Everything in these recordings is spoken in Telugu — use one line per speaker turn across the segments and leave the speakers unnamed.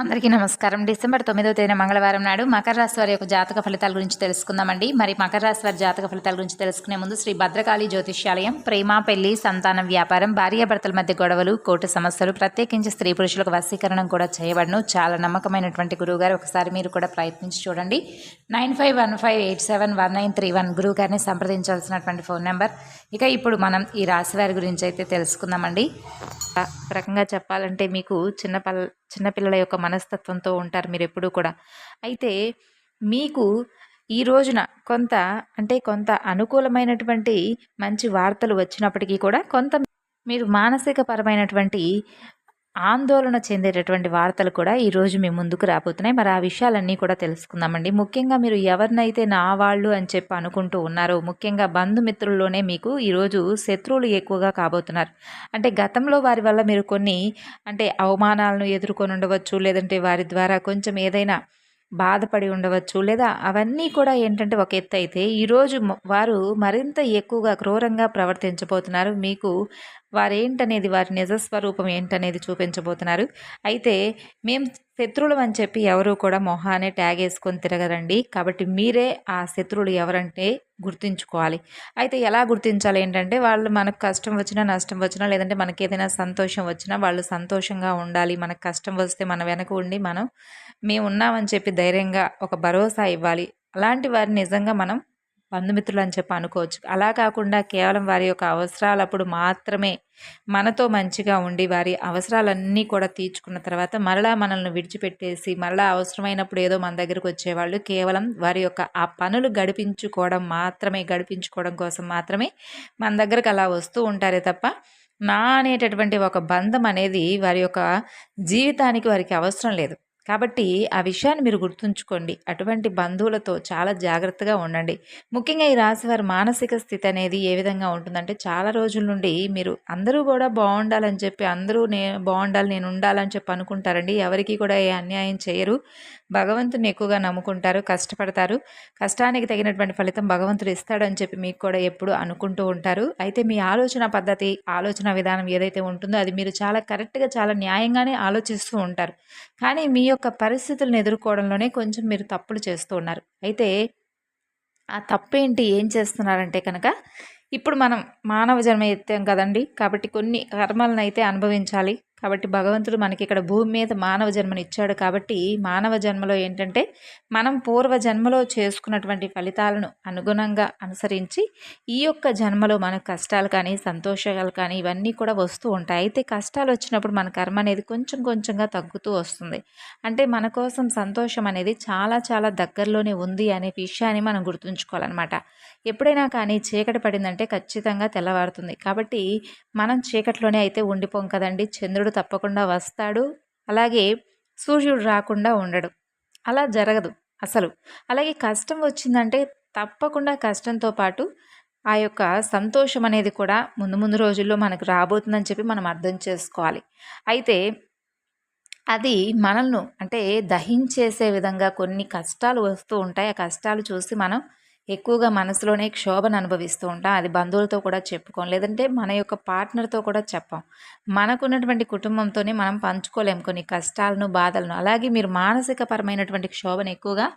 అందరికీ నమస్కారం. డిసెంబర్ తొమ్మిదవ తేదీన మంగళవారం నాడు మకర రాశి వారి యొక్క జాతక ఫలితాల గురించి తెలుసుకుందామండి. మరి మకర రాశి వారి జాతక ఫలితాల గురించి తెలుసుకునే ముందు శ్రీ భద్రకాళి జ్యోతిష్యాలయం ప్రేమ పెళ్ళి సంతానం వ్యాపారం భార్యాభర్తల మధ్య గొడవలు కోర్టు సమస్యలు ప్రత్యేకించి స్త్రీ పురుషులకు వశీకరణం కూడా చేయబడను. చాలా నమ్మకమైనటువంటి గురువుగారు. ఒకసారి మీరు కూడా ప్రయత్నించి చూడండి. Nine five one five eight seven one nine three one గురువు గారిని సంప్రదించాల్సినటువంటి ఫోన్ నెంబర్. ఇక ఇప్పుడు మనం ఈ రాశి వారి గురించి అయితే తెలుసుకుందామండి. రకంగా చెప్పాలంటే మీకు చిన్నపల్ చిన్నపిల్లల యొక్క మనస్తత్వంతో ఉంటారు మీరు ఎప్పుడూ కూడా. అయితే మీకు ఈ రోజున కొంత అంటే కొంత అనుకూలమైనటువంటి మంచి వార్తలు వచ్చినప్పటికీ కూడా కొంత మీరు మానసిక పరమైనటువంటి ఆందోళన చెందేటటువంటి వార్తలు కూడా ఈరోజు మీ ముందుకు రాబోతున్నాయి. మరి ఆ విషయాలన్నీ కూడా తెలుసుకుందామండి. ముఖ్యంగా మీరు ఎవరినైతే నా వాళ్ళు అని చెప్పి అనుకుంటూ ఉన్నారో ముఖ్యంగా బంధుమిత్రుల్లోనే మీకు ఈరోజు శత్రువులు ఎక్కువగా కాబోతున్నారు. అంటే గతంలో వారి వల్ల మీరు కొన్ని అంటే అవమానాలను ఎదుర్కొని ఉండవచ్చు లేదంటే వారి ద్వారా కొంచెం ఏదైనా బాధపడి ఉండవచ్చు లేదా అవన్నీ కూడా ఏంటంటే ఒక ఎత్తు అయితే ఈరోజు వారు మరింత ఎక్కువగా క్రూరంగా ప్రవర్తించబోతున్నారు. మీకు వారేంటనేది వారి నిజస్వరూపం ఏంటనేది చూపించబోతున్నారు. అయితే మేము శత్రువులు అని చెప్పి ఎవరు కూడా మొహానే ట్యాగ్ వేసుకొని తిరగరండి. కాబట్టి మీరే ఆ శత్రువులు ఎవరంటే గుర్తుంచుకోవాలి. అయితే ఎలా గుర్తించాలి ఏంటంటే వాళ్ళు మనకు కష్టం వచ్చినా నష్టం వచ్చినా లేదంటే మనకి ఏదైనా సంతోషం వచ్చినా వాళ్ళు సంతోషంగా ఉండాలి. మనకు కష్టం వస్తే మన వెనక ఉండి మనం మేము ఉన్నామని చెప్పి ధైర్యంగా ఒక భరోసా ఇవ్వాలి. అలాంటి వారిని నిజంగా మనం బంధుమిత్రులు అని చెప్పి అనుకోవచ్చు. అలా కాకుండా కేవలం వారి యొక్క అవసరాలప్పుడు మాత్రమే మనతో మంచిగా ఉండి వారి అవసరాలన్నీ కూడా తీర్చుకున్న తర్వాత మరలా మనల్ని విడిచిపెట్టేసి మరలా అవసరమైనప్పుడు ఏదో మన దగ్గరకు వచ్చేవాళ్ళు కేవలం వారి యొక్క ఆ పనులు గడిపించుకోవడం మాత్రమే గడిపించుకోవడం కోసం మాత్రమే మన దగ్గరకు అలా వస్తూ ఉంటారే తప్ప నా అనేటటువంటి ఒక బంధం అనేది వారి యొక్క జీవితానికి వారికి అవసరం లేదు. కాబట్టి ఆ విషయాన్ని మీరు గుర్తుంచుకోండి. అటువంటి బంధువులతో చాలా జాగ్రత్తగా ఉండండి. ముఖ్యంగా ఈ రాశివారి మానసిక స్థితి అనేది ఏ విధంగా ఉంటుందంటే చాలా రోజుల నుండి మీరు అందరూ కూడా బాగుండాలని చెప్పి అందరూ నే బాగుండాలి నేను ఉండాలని చెప్పి అనుకుంటారండి. ఎవరికి కూడా ఏ అన్యాయం చేయరు. భగవంతుని ఎక్కువగా నమ్ముకుంటారు కష్టపడతారు. కష్టానికి తగినటువంటి ఫలితం భగవంతుడు ఇస్తాడని చెప్పి మీకు కూడా ఎప్పుడు అనుకుంటూ ఉంటారు. అయితే మీ ఆలోచన పద్ధతి ఆలోచన విధానం ఏదైతే ఉంటుందో అది మీరు చాలా కరెక్ట్గా చాలా న్యాయంగానే ఆలోచిస్తూ ఉంటారు. కానీ మీ యొక్క పరిస్థితులను ఎదుర్కోవడంలోనే కొంచెం మీరు తప్పులు చేస్తూ ఉన్నారు. అయితే ఆ తప్పేంటి? ఏం చేస్తున్నారంటే కనుక ఇప్పుడు మనం మానవ జన్మ ఎత్తాం కదండి. కాబట్టి కొన్ని కర్మలను అయితే అనుభవించాలి. కాబట్టి భగవంతుడు మనకి ఇక్కడ భూమి మీద మానవ జన్మను ఇచ్చాడు కాబట్టి మానవ జన్మలో ఏంటంటే మనం పూర్వ జన్మలో చేసుకున్నటువంటి ఫలితాలను అనుగుణంగా అనుసరించి ఈ యొక్క జన్మలో మన కష్టాలు కానీ సంతోషాలు కానీ ఇవన్నీ కూడా వస్తూ ఉంటాయి. అయితే కష్టాలు వచ్చినప్పుడు మన కర్మ అనేది కొంచెం కొంచెంగా తగ్గుతూ వస్తుంది. అంటే మన కోసం సంతోషం అనేది చాలా చాలా దగ్గరలోనే ఉంది అనే విషయాన్ని మనం గుర్తుంచుకోవాలన్నమాట. ఎప్పుడైనా కానీ చీకటి పడిందంటే ఖచ్చితంగా తెల్లవారుతుంది. కాబట్టి మనం చీకటిలోనే అయితే ఉండిపోం కదండి. చంద్రుడు తప్పకుండా వస్తాడు. అలాగే సూర్యుడు రాకుండా ఉండడు. అలా జరగదు అసలు. అలాగే కష్టం వచ్చిందంటే తప్పకుండా కష్టంతో పాటు ఆ యొక్క సంతోషం అనేది కూడా ముందు ముందు రోజుల్లో మనకు రాబోతుందని చెప్పి మనం అర్థం చేసుకోవాలి. అయితే అది మనల్ని అంటే దహించేసే విధంగా కొన్ని కష్టాలు వస్తూ ఉంటాయి. ఆ కష్టాలు చూసి మనం ఎక్కువగా మనసులోనే క్షోభను అనుభవిస్తూ ఉంటాం. అది బంధువులతో కూడా చెప్పుకోం. లేదంటే మన యొక్క పార్ట్నర్తో కూడా చెప్పాం. మనకున్నటువంటి కుటుంబంతోనే మనం పంచుకోలేం కొన్ని కష్టాలను బాధలను. అలాగే మీరు మానసిక పరమైనటువంటి క్షోభను ఎక్కువగా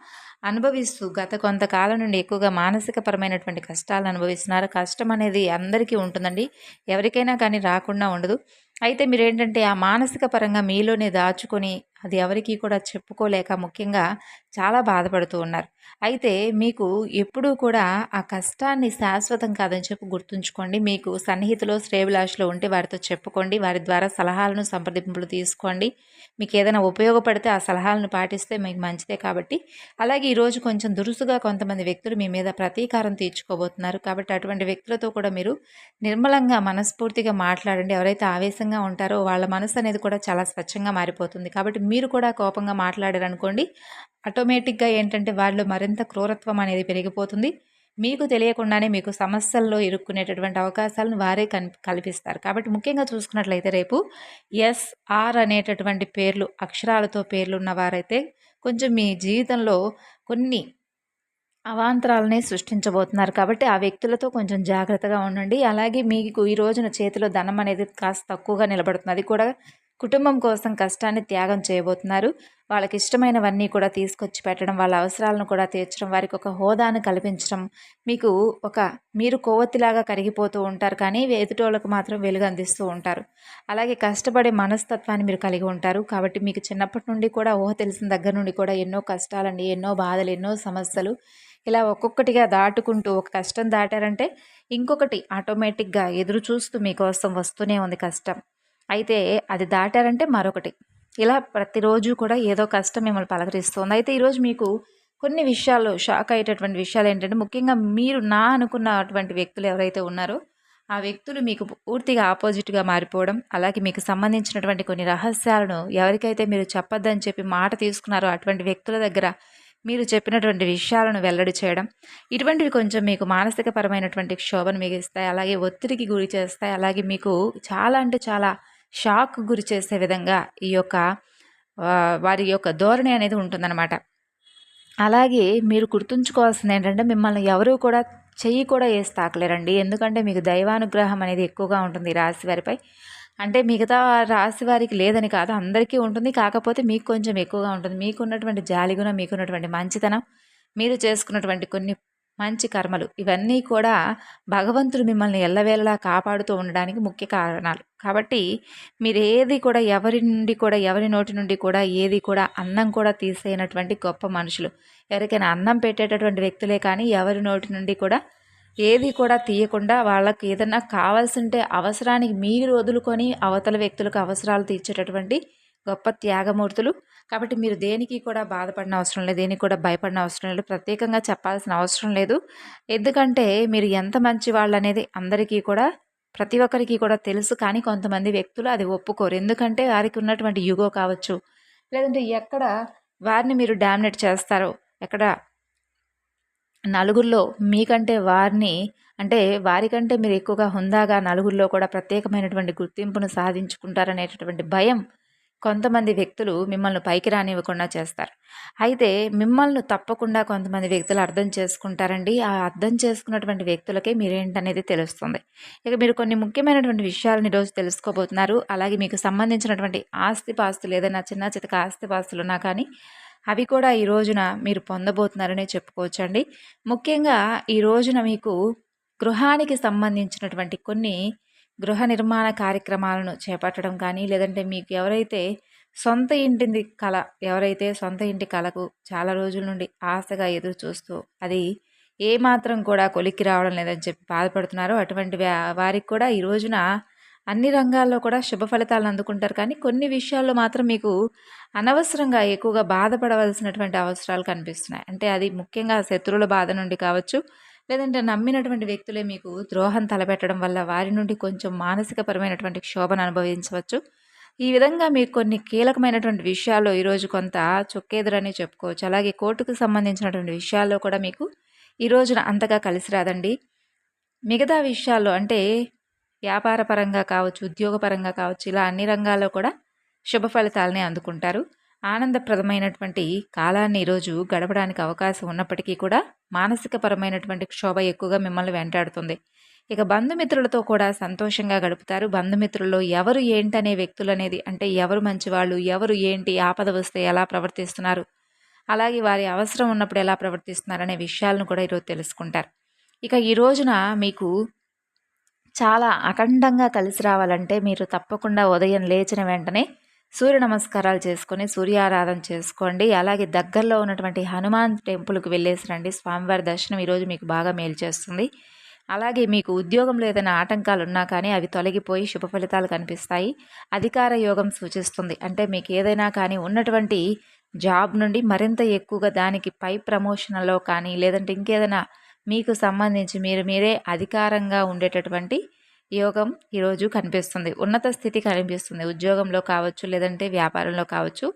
అనుభవిస్తూ గత కొంతకాలం నుండి ఎక్కువగా మానసిక పరమైనటువంటి కష్టాలను అనుభవిస్తున్నారు. కష్టం అనేది అందరికీ ఉంటుందండి. ఎవరికైనా కానీ రాకుండా ఉండదు. అయితే మీరు ఏంటంటే ఆ మానసిక పరంగా మీలోనే దాచుకొని అది ఎవరికీ కూడా చెప్పుకోలేక ముఖ్యంగా చాలా బాధపడుతూ ఉన్నారు. అయితే మీకు ఎప్పుడూ కూడా ఆ కష్టాన్ని శాశ్వతం కాదని చెప్పి గుర్తుంచుకోండి. మీకు సన్నిహితులు శ్రేభిలాషలో ఉంటే వారితో చెప్పుకోండి. వారి ద్వారా సలహాలను సంప్రదింపులు తీసుకోండి. మీకు ఏదైనా ఉపయోగపడితే ఆ సలహాలను పాటిస్తే మీకు మంచిదే కాబట్టి. అలాగే ఈరోజు కొంచెం దురుసుగా కొంతమంది వ్యక్తులు మీ మీద ప్రతీకారం తీర్చుకోబోతున్నారు. కాబట్టి అటువంటి వ్యక్తులతో కూడా మీరు నిర్మలంగా మనస్ఫూర్తిగా మాట్లాడండి. ఎవరైతే ఆవేశంగా ఉంటారో వాళ్ళ మనసు అనేది కూడా చాలా స్వచ్ఛంగా మారిపోతుంది. కాబట్టి మీరు కూడా కోపంగా మాట్లాడారనుకోండి ఆటోమేటిక్గా ఏంటంటే వాళ్ళు మరింత క్రూరత్వం అనేది పెరిగిపోతుంది. మీకు తెలియకుండానే మీకు సమస్యల్లో ఇరుక్కునేటటువంటి అవకాశాలను వారే కల్పిస్తారు. కాబట్టి ముఖ్యంగా చూసుకున్నట్లయితే రేపు ఎస్ఆర్ అనేటటువంటి పేర్లు అక్షరాలతో పేర్లు ఉన్నవారైతే కొంచెం మీ జీవితంలో కొన్ని అవాంతరాలనే సృష్టించబోతున్నారు కాబట్టి ఆ వ్యక్తులతో కొంచెం జాగ్రత్తగా ఉండండి. అలాగే మీకు ఈ రోజున చేతిలో ధనం అనేది కాస్త తక్కువగా నిలబడుతుంది. అది కూడా కుటుంబం కోసం కష్టాన్ని త్యాగం చేయబోతున్నారు. వాళ్ళకి ఇష్టమైనవన్నీ కూడా తీసుకొచ్చి పెట్టడం వాళ్ళ అవసరాలను కూడా తీర్చడం వారికి ఒక హోదాను కల్పించడం మీకు ఒక మీరు కొవ్వొత్తిలాగా కరిగిపోతూ ఉంటారు కానీ ఎదుటోళ్ళకు మాత్రం వెలుగు అందిస్తూ ఉంటారు. అలాగే కష్టపడే మనస్తత్వాన్ని మీరు కలిగి ఉంటారు. కాబట్టి మీకు చిన్నప్పటి నుండి కూడా ఊహ తెలిసిన దగ్గర నుండి కూడా ఎన్నో కష్టాలండి ఎన్నో బాధలు ఎన్నో సమస్యలు ఇలా ఒక్కొక్కటిగా దాటుకుంటూ ఒక కష్టం దాటారంటే ఇంకొకటి ఆటోమేటిక్గా ఎదురు చూస్తూ మీకోసం వస్తూనే ఉంది కష్టం. అయితే అది దాటారంటే మరొకటి. ఇలా ప్రతిరోజు కూడా ఏదో కష్టం మిమ్మల్ని పలకరిస్తుంది. అయితే ఈరోజు మీకు కొన్ని విషయాల్లో షాక్ అయ్యేటటువంటి విషయాలు ఏంటంటే ముఖ్యంగా మీరు నా అనుకున్నటువంటి వ్యక్తులు ఎవరైతే ఉన్నారో ఆ వ్యక్తులు మీకు పూర్తిగా ఆపోజిట్గా మారిపోవడం అలాగే మీకు సంబంధించినటువంటి కొన్ని రహస్యాలను ఎవరికైతే మీరు చెప్పొద్దని చెప్పి మాట తీసుకున్నారో అటువంటి వ్యక్తుల దగ్గర మీరు చెప్పినటువంటి విషయాలను వెల్లడి చేయడం. ఇటువంటివి కొంచెం మీకు మానసిక పరమైనటువంటి క్షోభను మిగిస్తాయి. అలాగే ఒత్తిడికి గురి చేస్తాయి. అలాగే మీకు చాలా అంటే చాలా షాక్ గురి చేసే విధంగా ఈ యొక్క వారి యొక్క ధోరణి అనేది ఉంటుందన్నమాట. అలాగే మీరు గుర్తుంచుకోవాల్సింది ఏంటంటే మిమ్మల్ని ఎవరు కూడా చెయ్యి కూడా వేసి తాకలేరండి. ఎందుకంటే మీకు దైవానుగ్రహం అనేది ఎక్కువగా ఉంటుంది రాశి వారిపై. అంటే మిగతా రాశి వారికి లేదని కాదు అందరికీ ఉంటుంది. కాకపోతే మీకు కొంచెం ఎక్కువగా ఉంటుంది. మీకున్నటువంటి జాలిగుణం మీకున్నటువంటి మంచితనం మీరు చేసుకున్నటువంటి కొన్ని మంచి కర్మలు ఇవన్నీ కూడా భగవంతుడు మిమ్మల్ని ఎల్లవేళలా కాపాడుతూ ఉండడానికి ముఖ్య కారణాలు. కాబట్టి మీరు ఏది కూడా ఎవరి నుండి కూడా ఎవరి నోటి నుండి కూడా ఏది కూడా అన్నం కూడా తీసేయనటువంటి గొప్ప మనుషులు. ఎవరికైనా అన్నం పెట్టేటటువంటి వ్యక్తులే కానీ ఎవరి నోటి నుండి కూడా ఏది కూడా తీయకుండా వాళ్ళకి ఏదన్నా కావాల్సింటే అవసరానికి మీరు వదులుకొని అవతల వ్యక్తులకు అవసరాలు తీర్చేటటువంటి గొప్ప త్యాగమూర్తులు. కాబట్టి మీరు దేనికి కూడా బాధపడిన అవసరం లేదు దేనికి కూడా భయపడిన అవసరం లేదు ప్రత్యేకంగా చెప్పాల్సిన అవసరం లేదు. ఎందుకంటే మీరు ఎంత మంచి వాళ్ళు అనేది అందరికీ కూడా ప్రతి ఒక్కరికి కూడా తెలుసు కానీ కొంతమంది వ్యక్తులు అది ఒప్పుకోరు. ఎందుకంటే వారికి ఉన్నటువంటి యుగో కావచ్చు లేదంటే ఎక్కడ వారిని మీరు డామినేట్ చేస్తారో ఎక్కడ నలుగురిలో మీకంటే వారిని అంటే వారికంటే మీరు ఎక్కువగా హుందాగా నలుగురిలో కూడా ప్రత్యేకమైనటువంటి గుర్తింపును సాధించుకుంటారనేటటువంటి భయం కొంతమంది వ్యక్తులు మిమ్మల్ని పైకి రానివ్వకుండా చేస్తారు. అయితే మిమ్మల్ని తప్పకుండా కొంతమంది వ్యక్తులు అర్థం చేసుకుంటారండి. ఆ అర్థం చేసుకున్నటువంటి వ్యక్తులకే మీరేంటనేది తెలుస్తుంది. ఇక మీరు కొన్ని ముఖ్యమైనటువంటి విషయాలను ఈరోజు తెలుసుకోబోతున్నారు. అలాగే మీకు సంబంధించినటువంటి ఆస్తి పాస్తులు ఏదైనా చిన్న చితక ఆస్తిపాస్తులు ఉన్నా కానీ అవి కూడా ఈ రోజున మీరు పొందబోతున్నారనే చెప్పుకోవచ్చండి. ముఖ్యంగా ఈ రోజున మీకు గృహానికి సంబంధించినటువంటి కొన్ని గృహ నిర్మాణ కార్యక్రమాలను చేపట్టడం కానీ లేదంటే మీకు ఎవరైతే సొంత ఇంటిని కళ ఎవరైతే సొంత ఇంటి కళకు చాలా రోజుల నుండి ఆశగా ఎదురు చూస్తూ అది ఏమాత్రం కూడా కొలిక్కి రావడం లేదని చెప్పి బాధపడుతున్నారో అటువంటి వారికి కూడా ఈ రోజున అన్ని రంగాల్లో కూడా శుభ ఫలితాలను అందుకుంటారు. కానీ కొన్ని విషయాల్లో మాత్రం మీకు అనవసరంగా ఎక్కువగా బాధపడవలసినటువంటి అవసరాలు కనిపిస్తున్నాయి. అంటే అది ముఖ్యంగా శత్రువుల బాధ నుండి కావచ్చు లేదంటే నమ్మినటువంటి వ్యక్తులే మీకు ద్రోహం తలపెట్టడం వల్ల వారి నుండి కొంచెం మానసికపరమైనటువంటి క్షోభను అనుభవించవచ్చు. ఈ విధంగా మీకు కొన్ని కీలకమైనటువంటి విషయాల్లో ఈరోజు కొంత చొక్కేదురని చెప్పుకోవచ్చు. అలాగే కోర్టుకు సంబంధించినటువంటి విషయాల్లో కూడా మీకు ఈ రోజున అంతగా కలిసి రాదండి. మిగతా విషయాల్లో అంటే వ్యాపార పరంగా కావచ్చు ఉద్యోగపరంగా కావచ్చు ఇలా అన్ని రంగాల్లో కూడా శుభ ఫలితాలని అందుకుంటారు. ఆనందప్రదమైనటువంటి కాలాన్ని ఈరోజు గడపడానికి అవకాశం ఉన్నప్పటికీ కూడా మానసిక పరమైనటువంటి క్షోభ ఎక్కువగా మిమ్మల్ని వెంటాడుతుంది. ఇక బంధుమిత్రులతో కూడా సంతోషంగా గడుపుతారు. బంధుమిత్రుల్లో ఎవరు ఏంటనే వ్యక్తులు అనేది అంటే ఎవరు మంచివాళ్ళు ఎవరు ఏంటి ఆపద వస్తే ఎలా ప్రవర్తిస్తున్నారు అలాగే వారి అవసరం ఉన్నప్పుడు ఎలా ప్రవర్తిస్తున్నారు అనే విషయాలను కూడా ఈరోజు తెలుసుకుంటారు. ఇక ఈ రోజున మీకు చాలా అఖండంగా కలిసి రావాలంటే మీరు తప్పకుండా ఉదయం లేచిన వెంటనే సూర్య నమస్కారాలు చేసుకొని సూర్యారాధన చేసుకోండి. అలాగే దగ్గరలో ఉన్నటువంటి హనుమాన్ టెంపుల్కి వెళ్ళేసి రండి. స్వామివారి దర్శనం ఈరోజు మీకు బాగా మేలు చేస్తుంది. అలాగే మీకు ఉద్యోగంలో ఏదైనా ఆటంకాలు ఉన్నా కానీ అవి తొలగిపోయి శుభ ఫలితాలు కనిపిస్తాయి. అధికార యోగం సూచిస్తుంది. అంటే మీకు ఏదైనా కానీ ఉన్నటువంటి జాబ్ నుండి మరింత ఎక్కువగా దానికి పై ప్రమోషన్లో కానీ లేదంటే ఇంకేదైనా మీకు సంబంధించి మీరు మీరే అధికారంగా ఉండేటటువంటి యోగం ఈరోజు కనిపిస్తుంది. ఉన్నత స్థితి కనిపిస్తుంది. ఉద్యోగంలో కావచ్చు లేదంటే వ్యాపారంలో కావచ్చు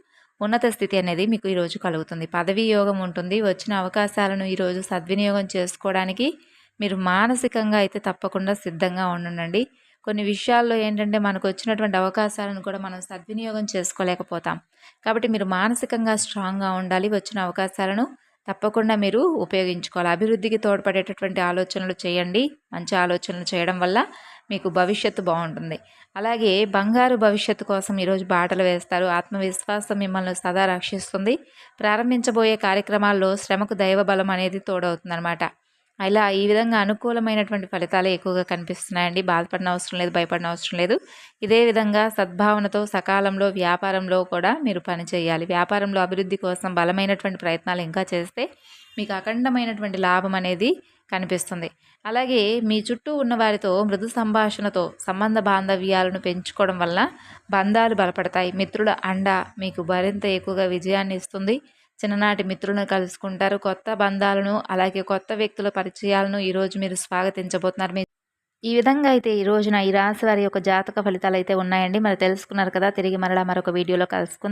ఉన్నత స్థితి అనేది మీకు ఈరోజు కలుగుతుంది. పదవీ యోగం ఉంటుంది. వచ్చిన అవకాశాలను ఈరోజు సద్వినియోగం చేసుకోవడానికి మీరు మానసికంగా అయితే తప్పకుండా సిద్ధంగా ఉండండి. కొన్ని విషయాల్లో ఏంటంటే మనకు వచ్చినటువంటి అవకాశాలను కూడా మనం సద్వినియోగం చేసుకోలేకపోతాం. కాబట్టి మీరు మానసికంగా స్ట్రాంగ్గా ఉండాలి. వచ్చిన అవకాశాలను తప్పకుండా మీరు ఉపయోగించుకోవాలి. అభివృద్ధికి తోడ్పడేటటువంటి ఆలోచనలు చేయండి. మంచి ఆలోచనలు చేయడం వల్ల మీకు భవిష్యత్తు బాగుంటుంది. అలాగే బంగారు భవిష్యత్తు కోసం ఈరోజు బాటలు వేస్తారు. ఆత్మవిశ్వాసం మిమ్మల్ని సదా రక్షిస్తుంది. ప్రారంభించబోయే కార్యక్రమాల్లో శ్రమకు దైవ బలం అనేది తోడవుతుందన్నమాట. ఇలా ఈ విధంగా అనుకూలమైనటువంటి ఫలితాలే ఎక్కువగా కనిపిస్తున్నాయండి. బాధపడిన అవసరం లేదు భయపడిన అవసరం లేదు. ఇదే విధంగా సద్భావనతో సకాలంలో వ్యాపారంలో కూడా మీరు పనిచేయాలి వ్యాపారంలో అభివృద్ధి కోసం బలమైనటువంటి ప్రయత్నాలు ఇంకా చేస్తే మీకు అఖండమైనటువంటి లాభం అనేది కనిపిస్తుంది. అలాగే మీ చుట్టూ ఉన్న వారితో మృదు సంభాషణతో సంబంధ బాంధవ్యాలను పెంచుకోవడం వల్ల బంధాలు బలపడతాయి. మిత్రుల అండ మీకు మరింత ఎక్కువగా విజయాన్ని ఇస్తుంది. చిన్ననాటి మిత్రులను కలుసుకుంటారు. కొత్త బంధాలను అలాగే కొత్త వ్యక్తుల పరిచయాలను ఈరోజు మీరు స్వాగతించబోతున్నారు. మీ ఈ విధంగా అయితే ఈ రోజున ఈ రాశి వారి యొక్క జాతక ఫలితాలు అయితే ఉన్నాయండి. మరి తెలుసుకున్నారు కదా తిరిగి మరలా మరొక వీడియోలో కలుసుకుందాం.